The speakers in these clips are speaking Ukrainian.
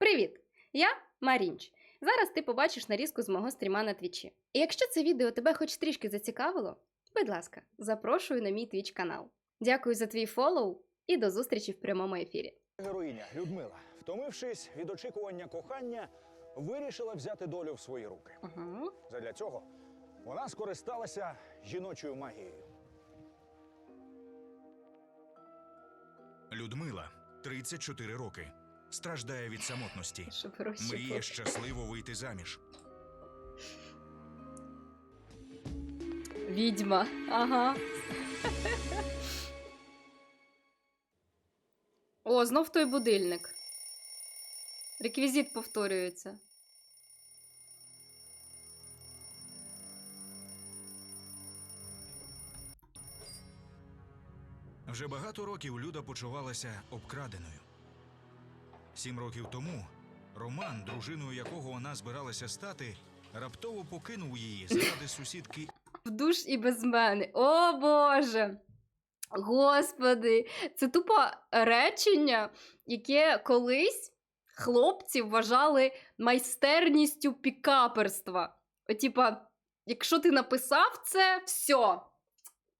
Привіт! Я Марінч. Зараз ти побачиш нарізку з мого стріма на твічі. І якщо це відео тебе хоч трішки зацікавило, будь ласка, запрошую на мій твіч канал. Дякую за твій фолоу і до зустрічі в прямому ефірі. Героїня Людмила, втомившись від очікування кохання, вирішила взяти долю в свої руки. Угу. Задля цього вона скористалася жіночою магією. Людмила, 34 роки, страждає від самотності. Мріє щасливо вийти заміж. Відьма. Ага. О, знов той будильник. Реквізит повторюється. Вже багато років Люда почувалася обкраденою. Сім років тому Роман, дружиною якого вона збиралася стати, раптово покинув її заради сусідки В душ і без мене. О Боже! Господи, це тупо речення, яке колись хлопці вважали майстерністю пікаперства. Типа, якщо ти написав це, все.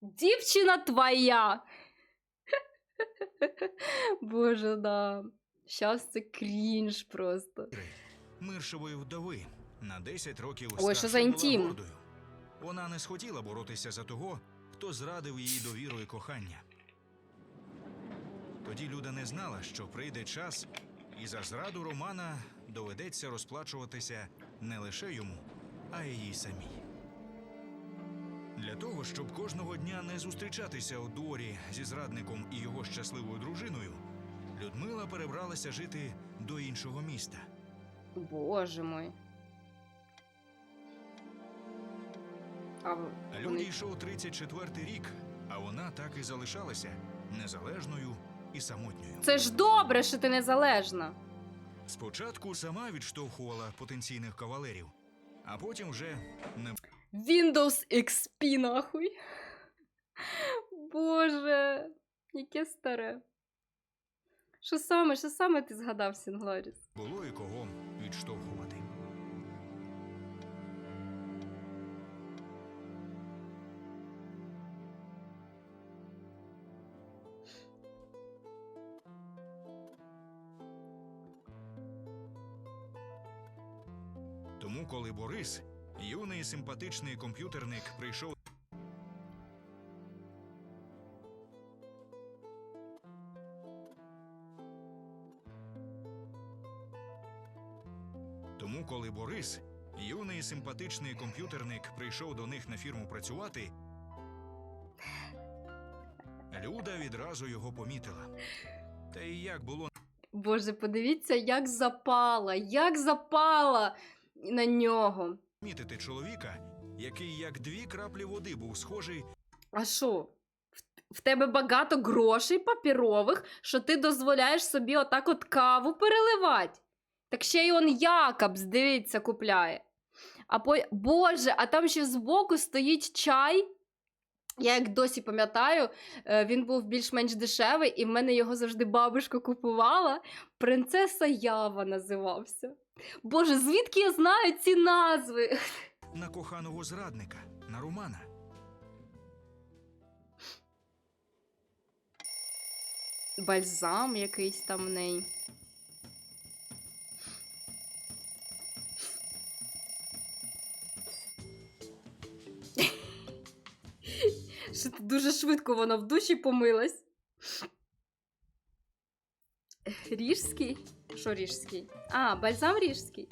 Дівчина твоя. Боже, да. Щас це крінж просто. Миршової вдови на 10 років Ой, що за інтім? гордою. Вона не схотіла боротися за того, хто зрадив її довіру і кохання. Тоді Люда не знала, що прийде час, і за зраду Романа доведеться розплачуватися не лише йому, а й їй самій. Для того, щоб кожного дня не зустрічатися у дворі зі зрадником і його щасливою дружиною, Людмила перебралася жити до іншого міста. Боже мой. А Люді вони... йшов 34-й рік, а вона так і залишалася незалежною і самотньою. Це ж добре, що ти незалежна. Спочатку сама відштовхувала потенційних кавалерів, а потім вже не Windows XP, нахуй. Боже, яке старе. Що саме, що саме ти згадав, Сінглоріс? було і кого відштовхувати. Тому, коли Борис, юний симпатичний комп'ютерник, прийшов Коли Борис, юний симпатичний комп'ютерник, прийшов до них на фірму працювати, Люда відразу його помітила. Та й як було Боже, подивіться, як запала, як запала на нього. помітити чоловіка, який як дві краплі води був схожий А що? В- В тебе багато грошей папірових, що ти дозволяєш собі отак от каву переливати. Так ще й он Якобс, дивіться, купляє. А по... Боже, а там ще збоку стоїть чай. Я як досі пам'ятаю, е, він був більш-менш дешевий, і в мене його завжди бабушка купувала. Принцеса Ява називався. Боже, звідки я знаю ці назви? на коханого зрадника, на Романа. Бальзам якийсь там в неї. Що дуже швидко вона в душі помилась. Ріжський? Що ріжський? А, бальзам ріжський.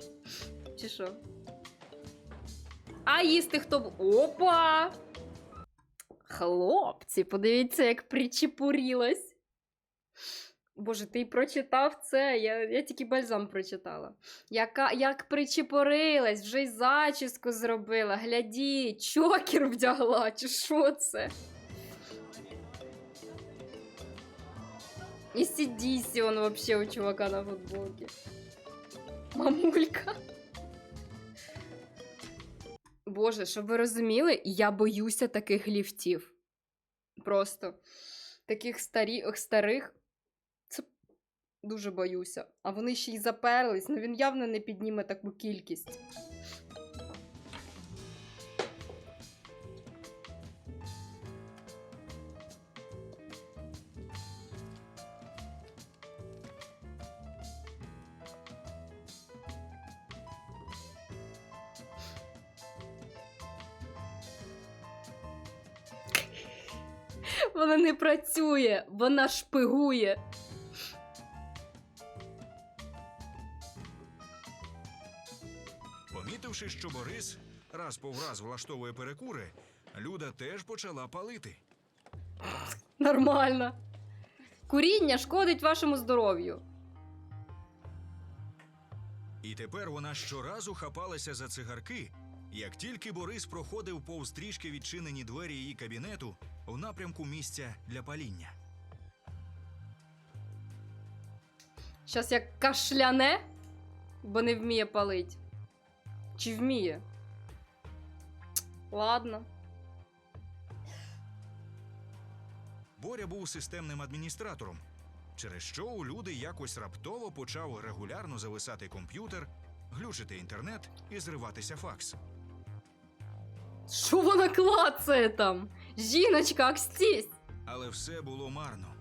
Чи що? А їсти хто б. Опа! Хлопці, подивіться, як причепурілась. Боже, ти прочитав це. Я, я тільки бальзам прочитала. Яка, як причепурилась, вже й зачіску зробила. Гляді, чокер вдягла, чи що це? І сідісі он вообще у чувака на футболці. Мамулька. Боже, щоб ви розуміли, я боюся таких ліфтів. Просто таких старі, старих. Дуже боюся. А вони ще й заперлись, ну він явно не підніме таку кількість. Вона не працює, вона шпигує. Що Борис раз по раз влаштовує перекури, Люда теж почала палити. Нормально. Куріння шкодить вашому здоров'ю. І тепер вона щоразу хапалася за цигарки, як тільки Борис проходив повз трішки відчинені двері її кабінету в напрямку місця для паління. Щас як кашляне, бо не вміє палить. Чи вміє? Ладно. Боря був системним адміністратором, через що у люди якось раптово почав регулярно зависати комп'ютер, глючити інтернет і зриватися факс. Що вона клацає там? Жіночка, акстісь! Але все було марно.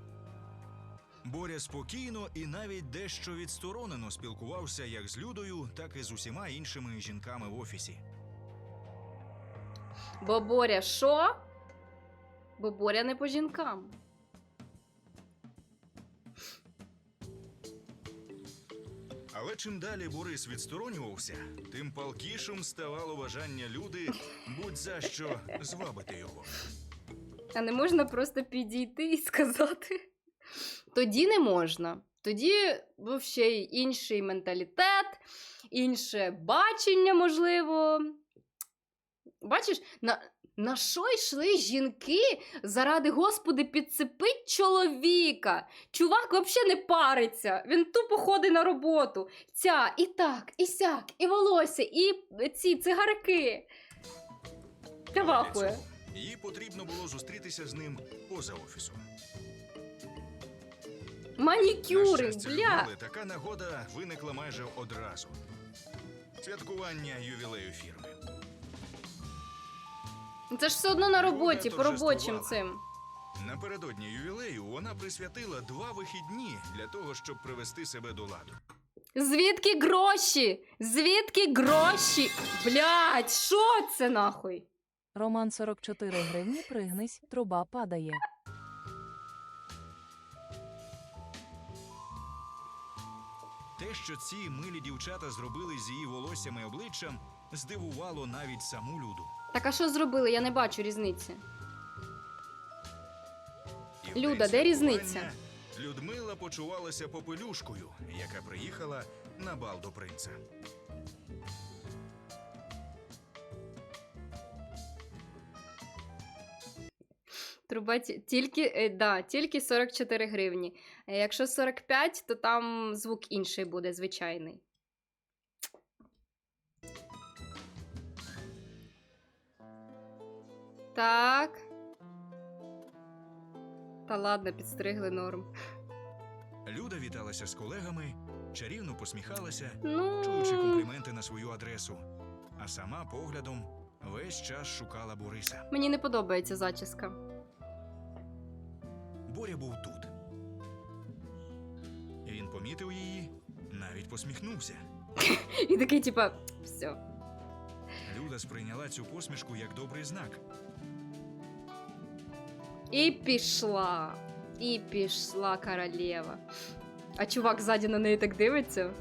Боря спокійно і навіть дещо відсторонено спілкувався як з Людою, так і з усіма іншими жінками в офісі. Бо Боря що? Бо Боря не по жінкам. Але чим далі Борис відсторонювався, тим палкішим ставало бажання люди будь за що звабити його. А не можна просто підійти і сказати. Тоді не можна. Тоді взагалі інший менталітет, інше бачення, можливо. Бачиш, на, на що йшли жінки заради Господи підцепить чоловіка? Чувак взагалі не париться. Він тупо ходить на роботу. Ця і так, і сяк, і волосся, і ці цигарки. Та вахує. Їй потрібно було зустрітися з ним поза офісом. Манікюри, щастя, бля. Людмили така нагода виникла майже одразу. Святкування ювілею фірми. Це ж все одно на роботі, по робочим цим. Напередодні ювілею вона присвятила два вихідні для того, щоб привести себе до ладу. Звідки гроші? Звідки гроші? Блять, що це нахуй? Роман 44 гривні, пригнись, труба падає. Те, що ці милі дівчата зробили з її волоссям і обличчям, здивувало навіть саму люду. Так а що зробили? Я не бачу різниці. І в Люда, день де різниця? святкування Людмила почувалася попелюшкою, яка приїхала на бал до принца. Труба тільки, е, да, тільки 44 гривні. Е, Якщо 45, то там звук інший буде, звичайний. Так. Та ладно, підстригли норм. Люда віталася з колегами, чарівно посміхалася, Ну. чуючи компліменти на свою адресу, а сама поглядом весь час шукала Бориса. Мені не подобається зачіска. Боря був тут. Він помітив її, навіть посміхнувся. І такий, типа, все. Люда сприйняла цю посмішку як добрий знак. І пішла. І пішла королева. А чувак ззаді на неї так дивиться.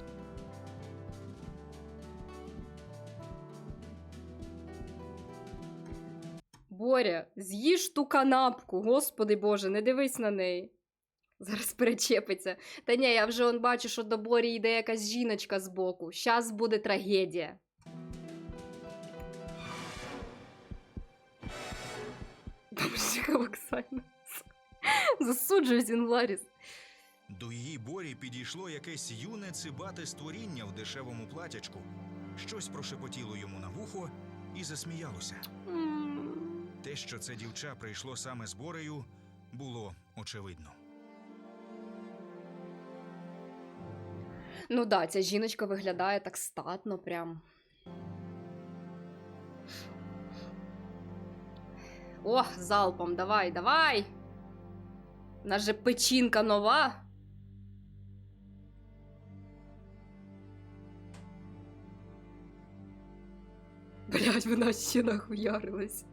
Боря, з'їж ту канапку, господи Боже, не дивись на неї. Зараз перечепиться. Та ні, я вже он бачу, що до Борі йде якась жіночка збоку. Щас буде трагедія. Бомжиха Оксана. Засуджую Зінларіс. До її борі підійшло якесь юне цибате створіння в дешевому платячку. Щось прошепотіло йому на вухо і засміялося. М. Те, що це дівча прийшло саме з Борею, було очевидно. Ну да, ця жіночка виглядає так статно прям. О, залпом, давай, давай. У нас же печінка нова. Блять, вона ще нахуярилась.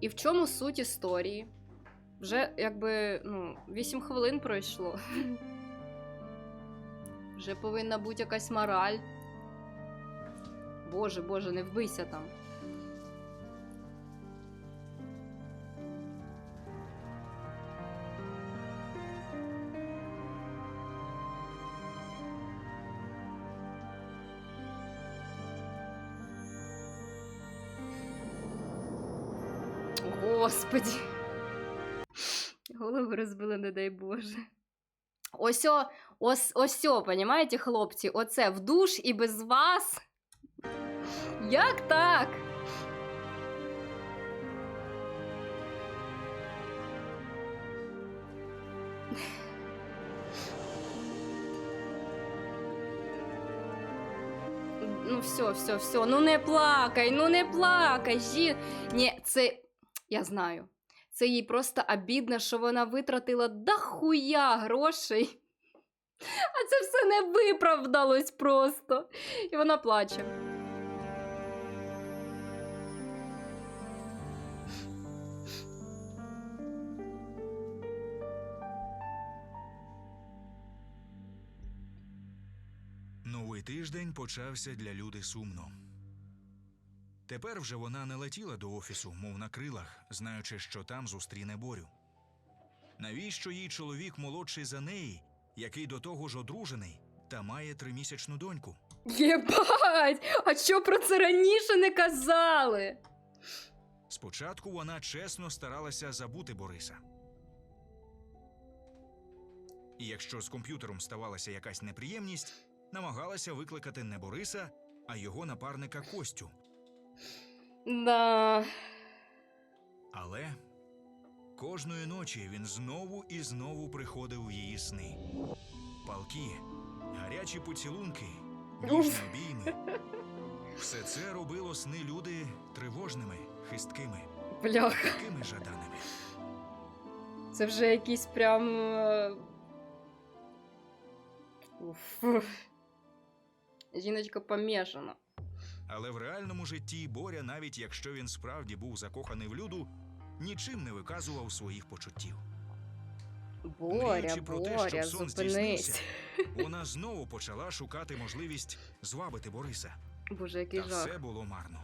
І в чому суть історії? Вже якби ну, 8 хвилин пройшло. Вже повинна бути якась мораль. Боже, боже, не вбийся там. Господі. Голову розбили, не дай Боже. Ось, о, ось, ось, о, понімаєте, хлопці, оце в душ і без вас. Як так? Ну, все, все, все. Ну не плакай, ну не плакай. Жі... Ні, це. Я знаю. Це їй просто обідно, що вона витратила дохуя грошей. А це все не виправдалось просто. І вона плаче. Новий тиждень почався для люди сумно. Тепер вже вона не летіла до офісу, мов на крилах, знаючи, що там зустріне борю. Навіщо їй чоловік молодший за неї, який до того ж одружений та має тримісячну доньку? Єбать! А що про це раніше не казали? Спочатку вона чесно старалася забути Бориса. І якщо з комп'ютером ставалася якась неприємність, намагалася викликати не Бориса, а його напарника Костю. Да. Але кожної ночі він знову і знову приходив у її сни. Палки, гарячі поцілунки, ніжні обійми. Все це робило сни люди тривожними, хисткими, Бляха. такими жаданими. Це вже якийсь прям. е, Уф. Жіночка помішана. Але в реальному житті Боря, навіть якщо він справді був закоханий в люду, нічим не виказував своїх почуттів. Боря, про те, щоб сон зупинись. здійснився, Вона знову почала шукати можливість звабити Бориса. Боже, який Та жах. все було марно.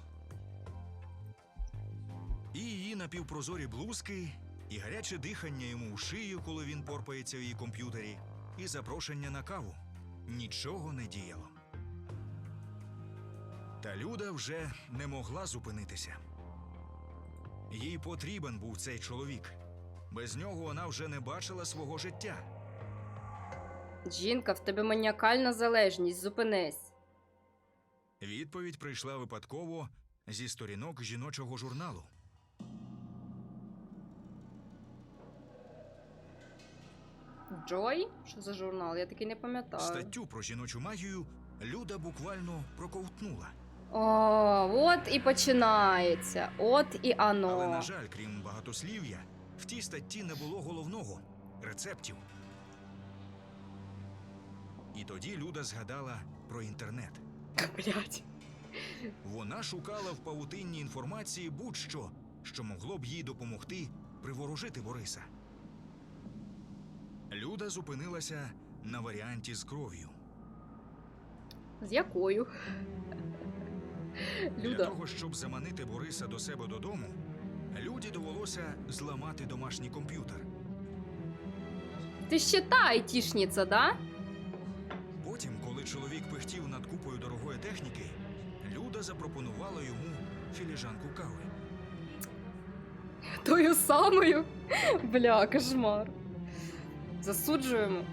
І її напівпрозорі блузки, і гаряче дихання йому у шию, коли він порпається в її комп'ютері, і запрошення на каву. Нічого не діяло. Та Люда вже не могла зупинитися. Їй потрібен був цей чоловік. Без нього вона вже не бачила свого життя. Жінка, в тебе маніакальна залежність, зупинись. Відповідь прийшла випадково зі сторінок жіночого журналу. Джой? Що за журнал? Я такий не пам'ятаю. Статтю про жіночу магію Люда буквально проковтнула. О, от і починається. От і ано. Але, на жаль, крім багатослів'я, в тій статті не було головного рецептів. І тоді Люда згадала про інтернет. Блять. Вона шукала в павутинні інформації будь-що, що могло б їй допомогти приворожити Бориса. Люда зупинилася на варіанті з кров'ю. З якою? Для Люда. того, щоб заманити Бориса до себе додому, Люді довелося зламати домашній комп'ютер. Ти ще та айтішниця, да? Потім, коли чоловік пихтів над купою дорогої техніки, Люда запропонувала йому філіжанку кави. Тою самою. Бля, кошмар. Засуджуємо.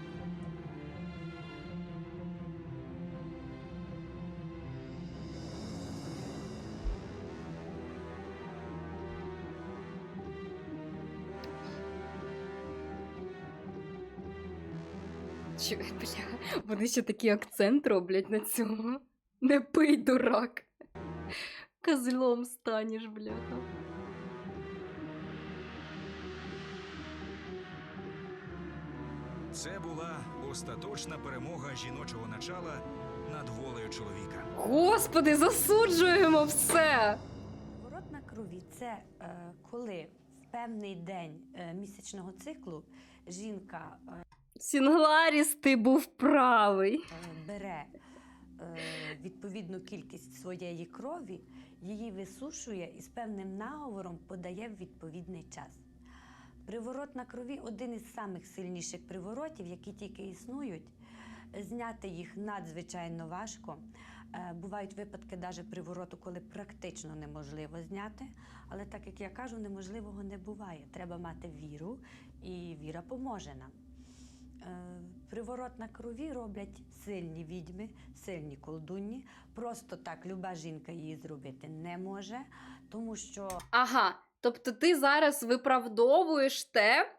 Вони ще такий акцент роблять на цьому. Не пий, дурак. Козлом станеш, бляха. Це була остаточна перемога жіночого начала над волею чоловіка. Господи, засуджуємо все. Ворот на крові це е, коли в певний день е, місячного циклу жінка е, Сінгларіс, ти був правий. бере е, відповідну кількість своєї крові, її висушує і з певним наговором подає в відповідний час. Приворот на крові один із самих сильніших приворотів, які тільки існують. Зняти їх надзвичайно важко. Е, Бувають випадки навіть привороту, коли практично неможливо зняти. Але так як я кажу, неможливого не буває. Треба мати віру, і віра поможе нам. Е, Приворот на крові роблять сильні відьми, сильні колдунні. Просто так люба жінка її зробити не може, тому що Ага, тобто ти зараз виправдовуєш те,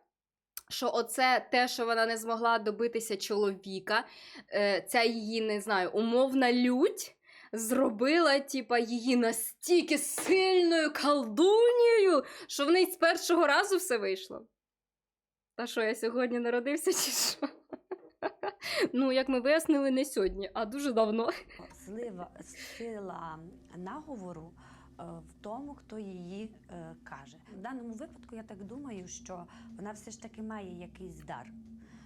що оце те, що вона не змогла добитися чоловіка, е, ця її, не знаю, умовна лють. Зробила, типа, її настільки сильною колдунією, що в неї з першого разу все вийшло. Та що, я сьогодні народився, чи що? Ну, як ми вияснили, не сьогодні, а дуже давно. слива, сила наговору е, в тому, хто її е, каже. В даному випадку я так думаю, що вона все ж таки має якийсь дар.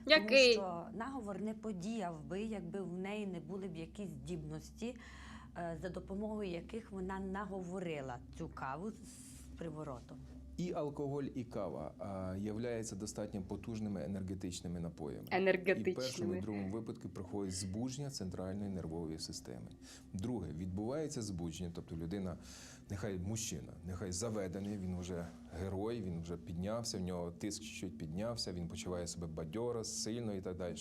Який? Тому що наговор не подіяв би, якби в неї не були б якісь здібності, е, за допомогою яких вона наговорила цю каву з приворотом. І алкоголь, і кава а, являються достатньо потужними енергетичними напоями. І в першому і Енергетичними. другому випадку проходить збудження центральної нервової системи. Друге, відбувається збудження, тобто людина, нехай мужчина, нехай заведений, він вже герой, він вже піднявся, в нього тиск чуть піднявся, він почуває себе бадьоро, сильно і так далі.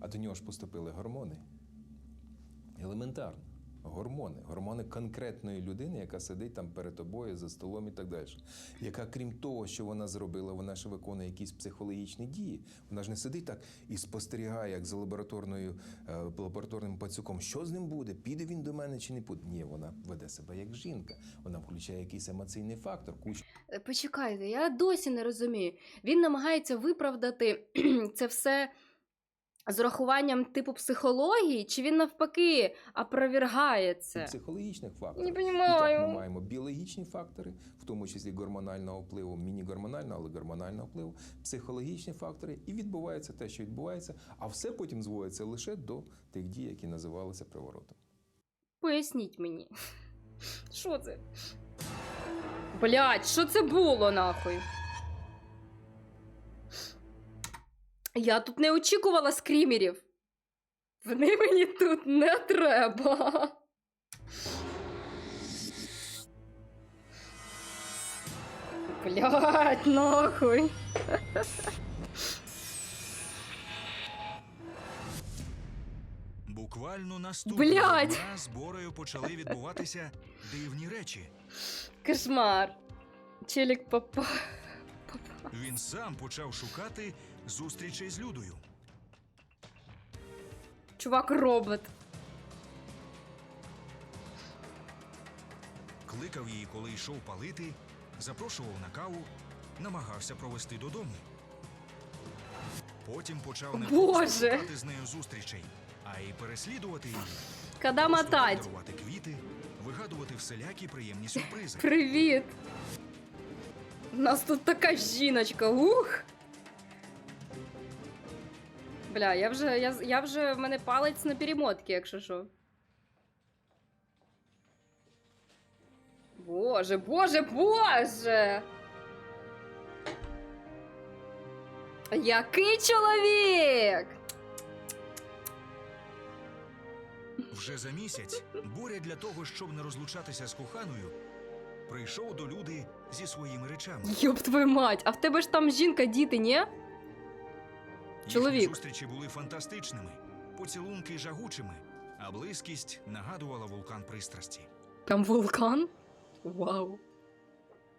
А до нього ж поступили гормони. Елементарно. Гормони, гормони конкретної людини, яка сидить там перед тобою за столом і так далі. Яка, крім того, що вона зробила, вона ще виконує якісь психологічні дії. Вона ж не сидить так і спостерігає, як за лабораторною е, лабораторним пацюком, що з ним буде, піде він до мене чи не піде. Ні, вона веде себе як жінка. Вона включає якийсь емоційний фактор, кучу Е, Почекайте, я досі не розумію. Він намагається виправдати це все з урахуванням типу психології, чи він навпаки опровергає це? психологічних факторів. Не І так, ми маємо біологічні фактори, в тому числі гормонального впливу, міні-гормонального, але гормонального впливу, психологічні фактори, і відбувається те, що відбувається, а все потім зводиться лише до тих дій, які називалися приворотом. Поясніть мені. Що це? Блять, що це було нахуй? Я тут не очікувала скрімерів. Вони мені тут не треба. Блять, нахуй. Буквально наступного Блядь! дня з Борею почали відбуватися дивні речі. Кошмар. Челік попа. Він сам почав шукати зустрічей з Людою. Чувак робот. Кликав її, коли йшов палити, запрошував на каву, намагався провести додому. Потім почав не Боже! шукати з нею зустрічей, а й переслідувати її. Когда Просто мотать? дарувати квіти, вигадувати всілякі приємні сюрпризи. Привіт! У нас тут така жіночка. Ух! Бля, я вже, я, я вже в мене палець на перемотки, якщо що. Боже, боже, боже! Який чоловік! Вже за місяць Боря для того, щоб не розлучатися з коханою, прийшов до люди зі своїми речами. Йоп твою мать, а в тебе ж там жінка, діти, ні? Чоловік. Їхні зустрічі були фантастичними, поцілунки жагучими, а близькість нагадувала вулкан пристрасті. Там вулкан? Вау.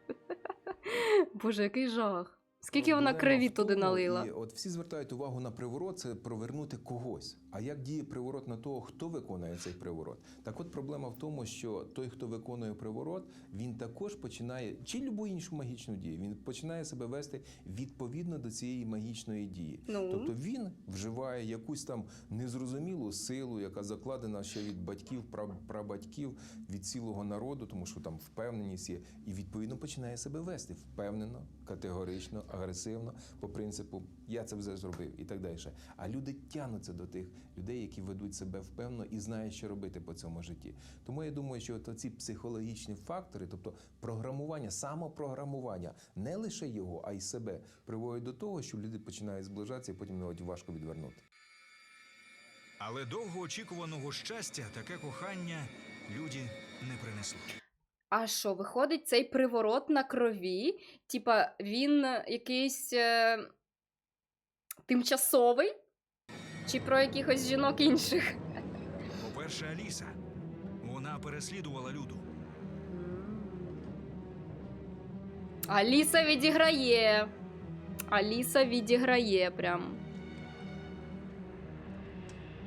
Боже, який жах. Скільки вона Проблема крові в туди налила? І от всі звертають увагу на приворот, це провернути когось. А як діє приворот на того, хто виконує цей приворот? Так от проблема в тому, що той, хто виконує приворот, він також починає чи любу іншу магічну дію, він починає себе вести відповідно до цієї магічної дії. Ну. Тобто він вживає якусь там незрозумілу силу, яка закладена ще від батьків, пра- прабатьків, від цілого народу, тому що там впевненість є, і відповідно починає себе вести впевнено, категорично, агресивно, по принципу я це вже зробив і так далі. А люди тягнуться до тих людей, які ведуть себе впевнено і знають, що робити по цьому житті. Тому я думаю, що от ці психологічні фактори, тобто програмування, самопрограмування, не лише його, а й себе, приводять до того, що люди починають зближатися і потім навіть важко відвернути. Але довгоочікуваного щастя таке кохання люди не принесло. А що, виходить, цей приворот на крові? Типа, він е, якийсь е... тимчасовий? Чи про якихось жінок інших? По-перше, Аліса. Вона переслідувала люду. Аліса відіграє. Аліса відіграє прям.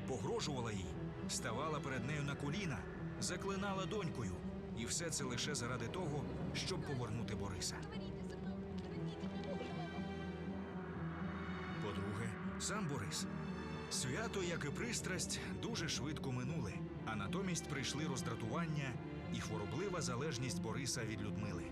Погрожувала їй, ставала перед нею на коліна, заклинала донькою. І все це лише заради того, щоб повернути Бориса. По-друге, сам Борис. Свято, як і пристрасть, дуже швидко минули, а натомість прийшли роздратування і хвороблива залежність Бориса від Людмили.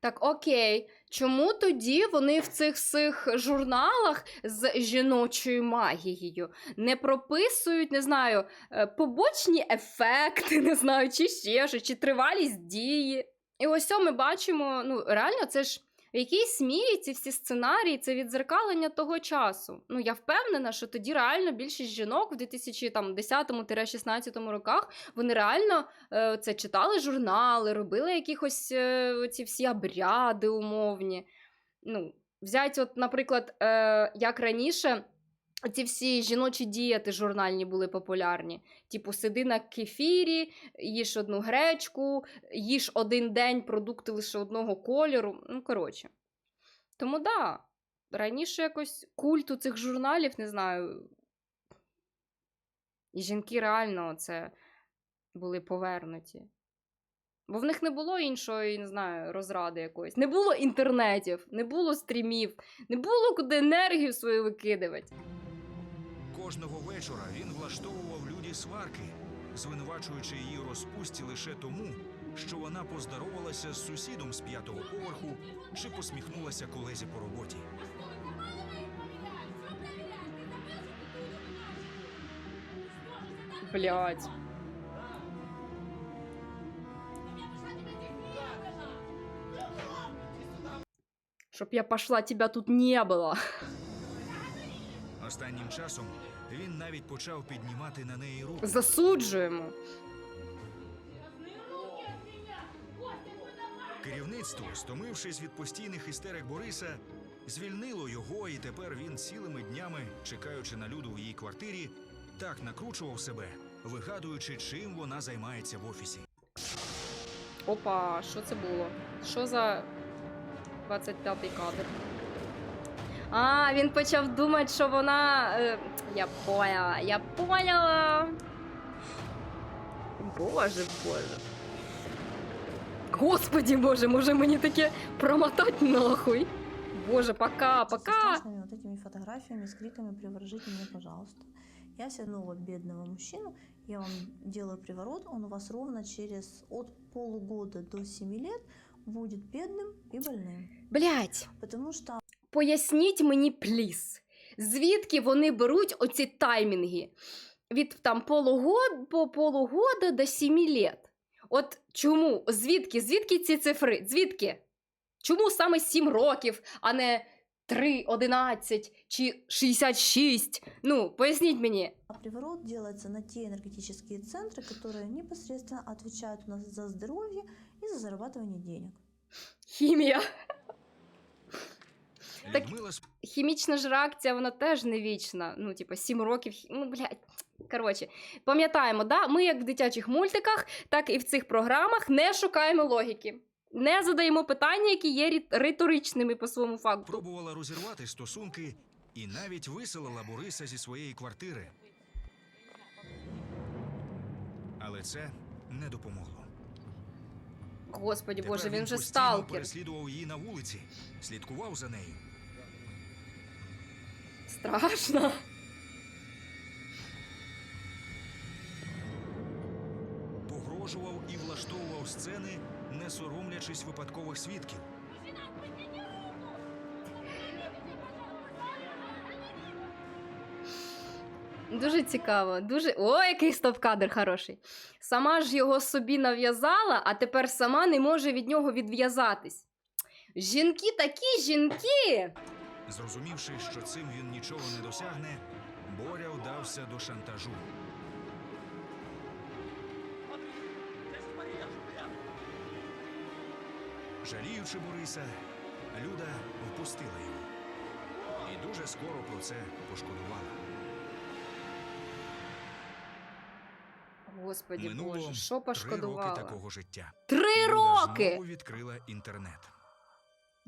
Так, окей. Чому тоді вони в цих всіх журналах з жіночою магією не прописують, не знаю, е, побочні ефекти, не знаю, чи ще щось, чи тривалість дії? І ось ми бачимо, ну реально, це ж в якійсь мірі ці всі сценарії це відзеркалення того часу. Ну я впевнена, що тоді реально більшість жінок в 2010-16 роках вони реально е, це читали журнали, робили якихось е, ці всі обряди умовні. Ну, взять, от, наприклад, е, як раніше. Ці всі жіночі дієти журнальні були популярні. Типу, сиди на кефірі, їж одну гречку, їж один день продукти лише одного кольору. Ну, коротше. Тому да, раніше якось культу цих журналів, не знаю. І жінки реально це були повернуті. Бо в них не було іншої, не знаю, розради якоїсь. Не було інтернетів, не було стрімів, не було куди енергію свою викидувати. Кожного вечора він влаштовував люді сварки, звинувачуючи її розпусті лише тому, що вона поздоровалася з сусідом з п'ятого поверху чи посміхнулася колезі по роботі. Блять. Чтоб я пошла, тебя тут не было. Останнім часом він навіть почав піднімати на неї руку. Засуджуємо. Керівництво, стомившись від постійних істерик Бориса, звільнило його, і тепер він цілими днями, чекаючи на люду в її квартирі, так накручував себе, вигадуючи, чим вона займається в офісі. Опа, що це було? Що за 25-й кадр? А, він почав думати, що вона. я поняла, я поняла. Боже, боже. Господи боже, може мені таке промотать нахуй. Боже, пока, пока. страшными вот этими фотографиями с криками «приворожите меня, пожалуйста». Я свернула бедного мужчину, я вам делаю приворот, он у вас ровно через от полугода до 7 лет будет бедным и больным. Блять. Потому что Поясніть мені, пліс, звідки вони беруть оці таймінги? Від там полугод, по полугода до 7 лет. От чому? Звідки? Звідки ці цифри? Звідки? Чому саме 7 років, а не 3, 11 чи 66? Ну, поясніть мені. приворот делается на те энергетические центры, которые непосредственно отвечают у нас за здоровье и за зарабатывание денег. Хімія. Так- Людмила Хімічна ж реакція, вона теж не вічна. Ну, типу, 7 років. хі- Ну, блядь. Коротше, пам'ятаємо, да? ми як в дитячих мультиках, так і в цих програмах не шукаємо логіки. Не задаємо питання, які є рі- риторичними по своєму факту. Пробувала розірвати стосунки і навіть виселила Бориса зі своєї квартири. Але це не допомогло. Господі Тепер Боже, він вже постійно сталкер. переслідував її на вулиці, слідкував за нею. Страшно. Погрожував і влаштовував сцени, не соромлячись випадкових свідків. Дуже цікаво. Дуже. О, який стоп-кадр хороший. Сама ж його собі нав'язала, а тепер сама не може від нього відв'язатись. Жінки такі жінки. Зрозумівши, що цим він нічого не досягне, Боря вдався до шантажу. Жаліючи Бориса, Люда впустила його. І дуже скоро про це пошкодувала. Господі Минуло Боже, що Три роки такого життя. Три Люда роки! знову відкрила інтернет.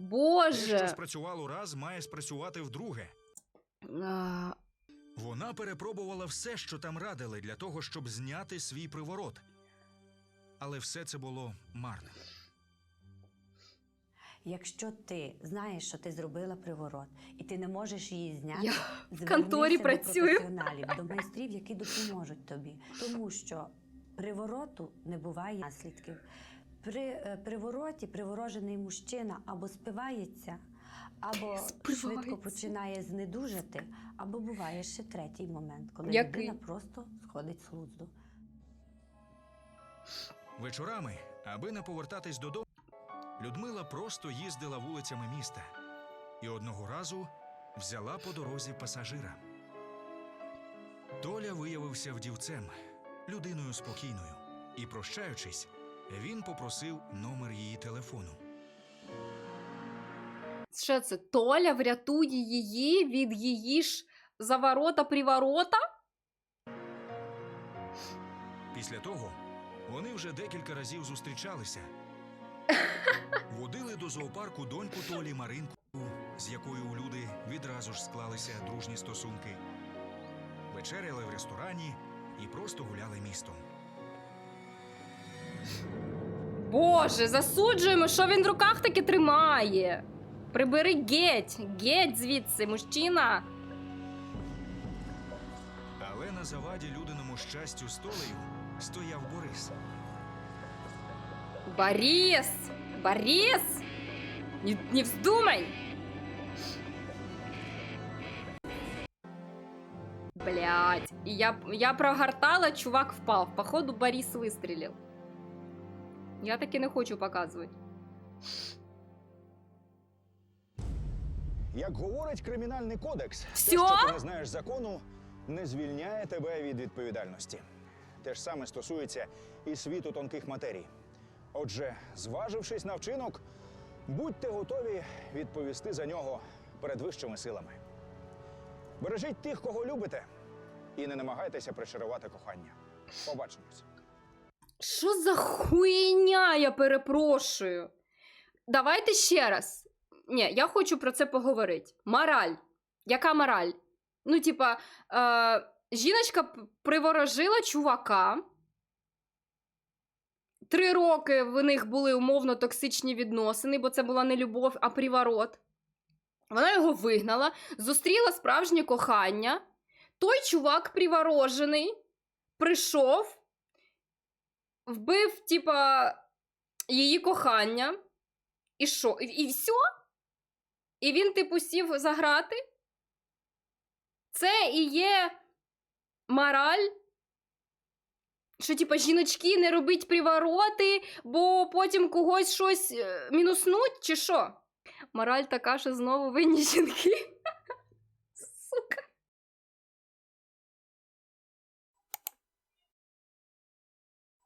Те, що Боже! спрацювало раз, має спрацювати вдруге. А, Вона перепробувала все, що там радили, для того, щоб зняти свій приворот. Але все це було марним. Якщо ти знаєш, що ти зробила приворот, і ти не можеш її зняти, Я звернися конторі до працюю. професіоналів, до майстрів, які допоможуть тобі. Тому що привороту не буває наслідків. При е, привороті приворожений мужчина або спивається, або швидко починає знедужати, або буває ще третій момент, коли Який? людина просто сходить з глузду. Вечорами, аби не повертатись додому, Людмила просто їздила вулицями міста і одного разу взяла по дорозі пасажира. Толя виявився вдівцем, людиною спокійною, і, прощаючись, він попросив номер її телефону. Що це? Толя врятує її від її ж заворота приворота? Після того вони вже декілька разів зустрічалися. Водили до зоопарку доньку Толі Маринку, з якою у люди відразу ж склалися дружні стосунки. Вечеряли в ресторані і просто гуляли містом. Боже, засуджуємо, що він в руках таки тримає. Прибери геть, геть звідси, мужчина. Але на заваді людиному щастю з Толею стояв Борис. Борис! Борис! Не, не вздумай! Блять, я, я прогортала, чувак впав. Походу, Борис вистрілив. Я таки не хочу показувати. Як говорить кримінальний кодекс, те, що ти не знаєш закону, не звільняє тебе від відповідальності. Те ж саме стосується і світу тонких матерій. Отже, зважившись на вчинок, будьте готові відповісти за нього перед вищими силами. Бережіть тих, кого любите, і не намагайтеся пришарувати кохання. Побачимось. Що за хуйня, я перепрошую. Давайте ще раз. Ні, я хочу про це поговорити. Мораль. Яка мораль? Ну, типа, е, жіночка приворожила чувака. Три роки в них були умовно токсичні відносини, бо це була не любов, а приворот. Вона його вигнала, зустріла справжнє кохання. Той чувак приворожений, прийшов, вбив, типа, її кохання. І що? І, і все? І він, типу, сів заграти? Це і є мораль? Що, типа, жіночки не робить привороти, бо потім когось щось е, мінуснуть, чи що? Мораль така, що знову винні жінки.